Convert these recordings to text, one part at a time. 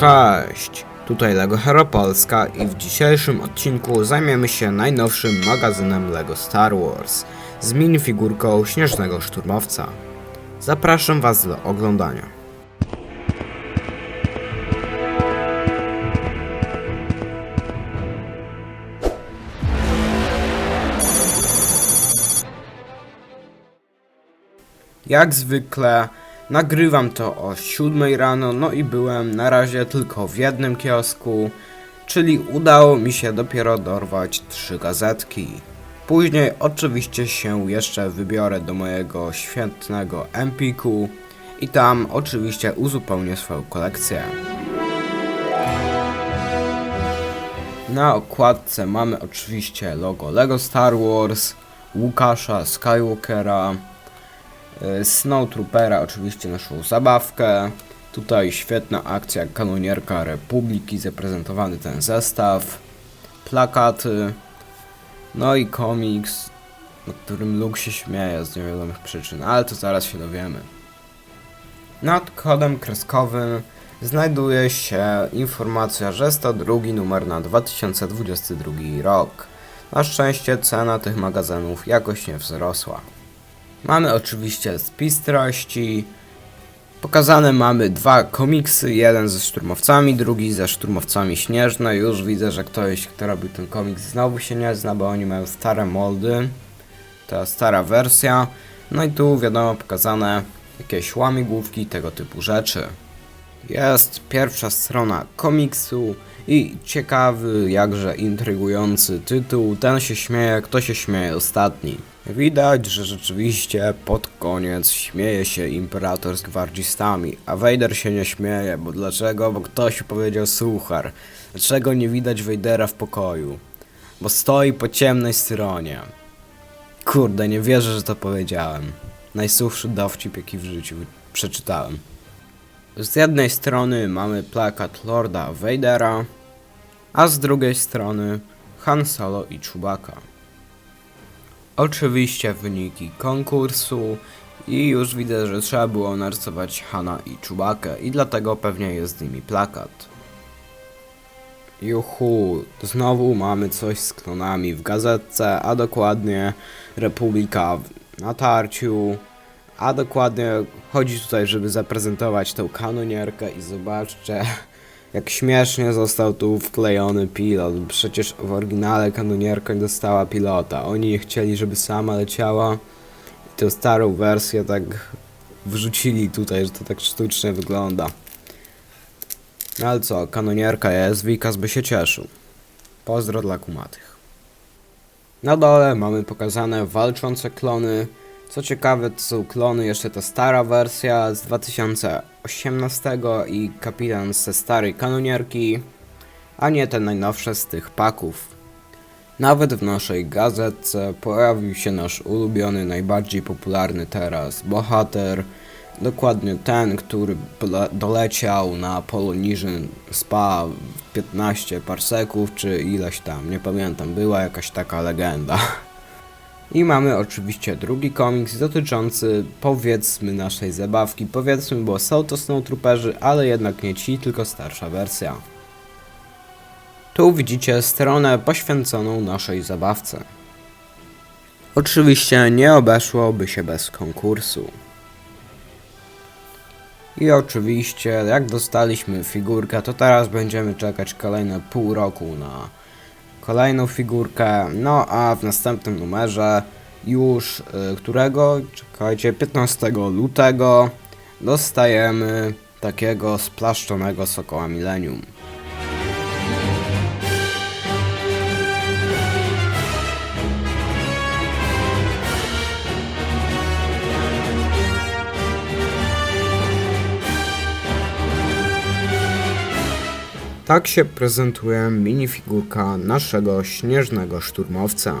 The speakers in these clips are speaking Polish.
Cześć! Tutaj Lego Hero Polska i w dzisiejszym odcinku zajmiemy się najnowszym magazynem Lego Star Wars z minifigurką Śnieżnego Szturmowca. Zapraszam Was do oglądania. Jak zwykle nagrywam to o 7 rano, no i byłem na razie tylko w jednym kiosku, czyli udało mi się dopiero dorwać trzy gazetki. Później oczywiście się jeszcze wybiorę do mojego świetnego Empiku i tam oczywiście uzupełnię swoją kolekcję. Na okładce mamy oczywiście logo Lego Star Wars, Łukasza Skywalkera, Snowtroopera, oczywiście naszą zabawkę. Tutaj świetna akcja kanonierka Republiki, zaprezentowany ten zestaw, plakaty, no i komiks, na którym Luke się śmieje z niewiadomych przyczyn, ale to zaraz się dowiemy. Nad kodem kreskowym znajduje się informacja, że jest to drugi numer na 2022 rok. Na szczęście cena tych magazynów jakoś nie wzrosła. Mamy oczywiście spis treści. Pokazane mamy dwa komiksy, jeden ze szturmowcami, drugi ze szturmowcami śnieżne. Już widzę, że ktoś, kto robił ten komiks znowu się nie zna, bo oni mają stare moldy. To stara wersja. No i tu wiadomo pokazane jakieś łamigłówki, tego typu rzeczy. Jest pierwsza strona komiksu i ciekawy, jakże intrygujący tytuł. Ten się śmieje, kto się śmieje ostatni. Widać, że rzeczywiście pod koniec śmieje się imperator z gwardzistami, a Vader się nie śmieje, bo dlaczego? Bo ktoś powiedział suchar. Dlaczego nie widać Vadera w pokoju? Bo stoi po ciemnej stronie. Kurde, nie wierzę, że to powiedziałem. Najsuchszy dowcip, jaki w życiu przeczytałem. Z jednej strony mamy plakat Lorda Vadera, a z drugiej strony Han Solo i Chewbacca. Oczywiście wyniki konkursu i już widzę, że trzeba było narysować Hana i Chewbacca i dlatego pewnie jest z nimi plakat. Juhu, znowu mamy coś z klonami w gazetce, a dokładnie Republika w natarciu, a dokładnie chodzi tutaj, żeby zaprezentować tą kanonierkę i zobaczcie, jak śmiesznie został tu wklejony pilot. Przecież w oryginale kanonierka nie dostała pilota. Oni chcieli, żeby sama leciała. I tę starą wersję tak wrzucili tutaj, że to tak sztucznie wygląda. No ale co, kanonierka jest, Wikas by się cieszył. Pozdro dla kumatych. Na dole mamy pokazane walczące klony. Co ciekawe, to są klony, jeszcze ta stara wersja z 2018 i kapitan ze starej kanonierki, a nie te najnowsze z tych paków. Nawet w naszej gazetce pojawił się nasz ulubiony, najbardziej popularny teraz bohater, dokładnie ten, który doleciał na Polonizyn Spa w 15 parseków, czy ileś tam, nie pamiętam, była jakaś taka legenda. I mamy oczywiście drugi komiks dotyczący powiedzmy naszej zabawki. Powiedzmy, bo są to Snowtrooperzy, ale jednak nie ci, tylko starsza wersja. Tu widzicie stronę poświęconą naszej zabawce. Oczywiście nie obeszłoby się bez konkursu. I oczywiście, jak dostaliśmy figurkę, to teraz będziemy czekać kolejne pół roku na kolejną figurkę. No a w następnym numerze, już y, którego, czekajcie, 15 lutego, dostajemy takiego splaszczonego sokoła Millennium. Tak się prezentuje minifigurka naszego śnieżnego szturmowca.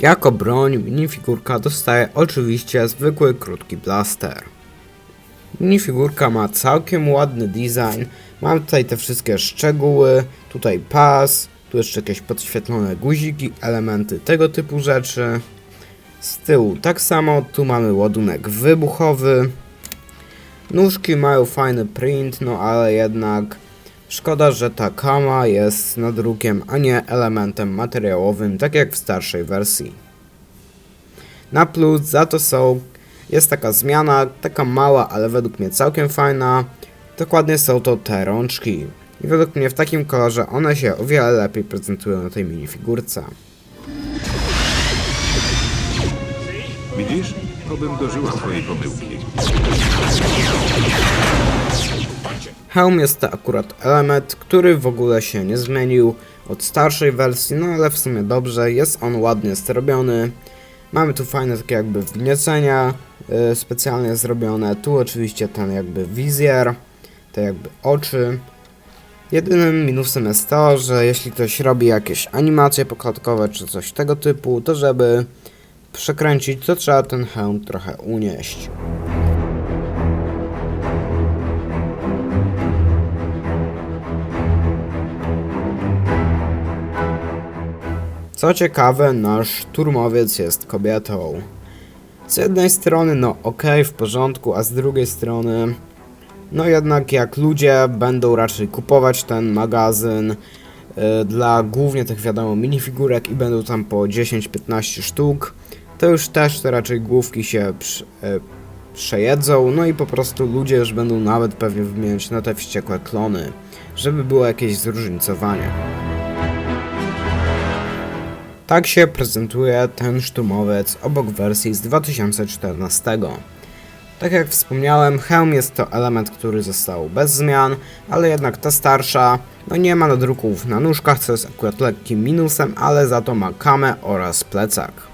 Jako broń minifigurka dostaje oczywiście zwykły krótki blaster. Minifigurka ma całkiem ładny design. Mam tutaj te wszystkie szczegóły. Tutaj pas, tu jeszcze jakieś podświetlone guziki, elementy tego typu rzeczy. Z tyłu tak samo, tu mamy ładunek wybuchowy. Nóżki mają fajny print, no ale jednak szkoda, że ta kama jest nadrukiem, a nie elementem materiałowym, tak jak w starszej wersji. Na plus za to są, jest taka zmiana, taka mała, ale według mnie całkiem fajna. Dokładnie są to te rączki. I według mnie w takim kolorze one się o wiele lepiej prezentują na tej minifigurce. Widzisz? Obym dożyła twojej pomyłki. Hełm jest to akurat element, który w ogóle się nie zmienił od starszej wersji, no ale w sumie dobrze, jest on ładnie zrobiony. Mamy tu fajne takie jakby wgniecenia y, specjalnie zrobione, tu oczywiście ten jakby wizjer, te jakby oczy. Jedynym minusem jest to, że jeśli ktoś robi jakieś animacje poklatkowe czy coś tego typu, to żeby przekręcić, to trzeba ten hełm trochę unieść. Co ciekawe, nasz szturmowiec jest kobietą. Z jednej strony, no okej, w porządku, a z drugiej strony, no jednak jak ludzie będą raczej kupować ten magazyn y, dla głównie tych wiadomo minifigurek i będą tam po 10-15 sztuk, to już też te raczej główki się przy, y, przejedzą, no i po prostu ludzie już będą nawet pewnie wymieniać na te wściekłe klony, żeby było jakieś zróżnicowanie. Tak się prezentuje ten szturmowiec obok wersji z 2014. Tak jak wspomniałem, hełm jest to element, który został bez zmian, ale jednak ta starsza, no nie ma nadruków na nóżkach, co jest akurat lekkim minusem, ale za to ma kamę oraz plecak.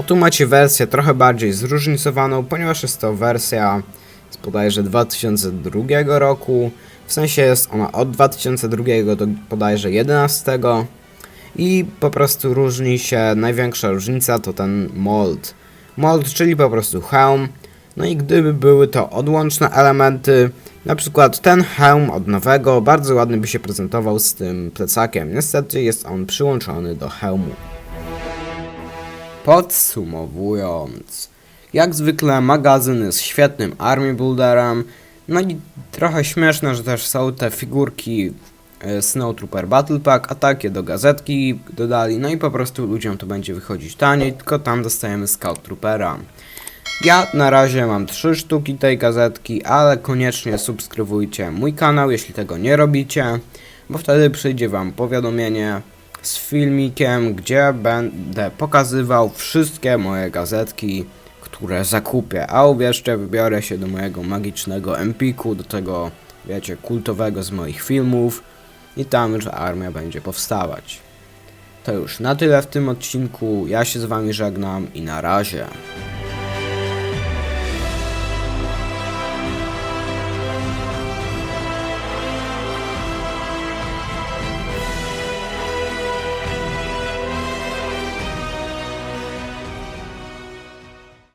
A tu macie wersję trochę bardziej zróżnicowaną, ponieważ jest to wersja z bodajże 2002 roku. W sensie jest ona od 2002 do bodajże 11 i po prostu różni się, największa różnica to ten mold. Mold, czyli po prostu hełm. No i gdyby były to odłączne elementy, na przykład ten hełm od nowego bardzo ładnie by się prezentował z tym plecakiem. Niestety jest on przyłączony do hełmu. Podsumowując, jak zwykle magazyn jest świetnym army builderem, no i trochę śmieszne, że też są te figurki e, Snow Trooper Battle Pack, a takie do gazetki dodali, no i po prostu ludziom to będzie wychodzić taniej, tylko tam dostajemy Scout Troopera. Ja na razie mam trzy sztuki tej gazetki, ale koniecznie subskrybujcie mój kanał, jeśli tego nie robicie, bo wtedy przyjdzie wam powiadomienie z filmikiem, gdzie będę pokazywał wszystkie moje gazetki, które zakupię. A uwierzcie, wybiorę się do mojego magicznego Empiku, do tego, wiecie, kultowego z moich filmów i tam już armia będzie powstawać. To już na tyle w tym odcinku. Ja się z wami żegnam i na razie.